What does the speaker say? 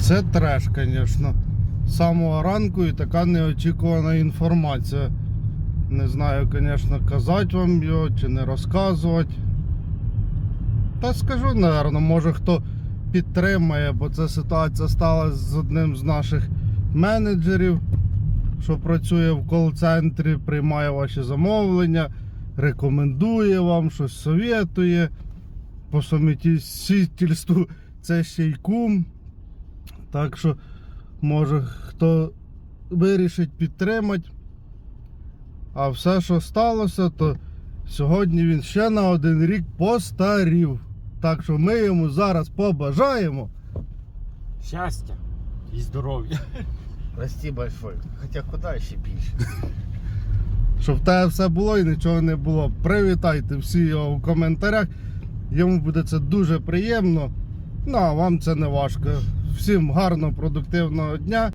Це треш, звісно. З самого ранку і така неочікувана інформація. Не знаю, звісно, казати вам його чи не розказувати. Та скажу, напевно, може хто підтримає, бо ця ситуація сталася з одним з наших менеджерів, що працює в кол-центрі, приймає ваші замовлення, рекомендує вам, щось совєтує. По совмістительству це ще й кум. Так що, може, хто вирішить підтримати. А все, що сталося, то сьогодні він ще на один рік постарів. Так що ми йому зараз побажаємо. Щастя і здоров'я. Расти большой. Хотя куда еще більше? Щоб в тебе все було і нічого не було. Привітайте всі його в коментарях. Йому буде це дуже приємно. Ну, а вам це не важко. Всім гарного, продуктивного дня.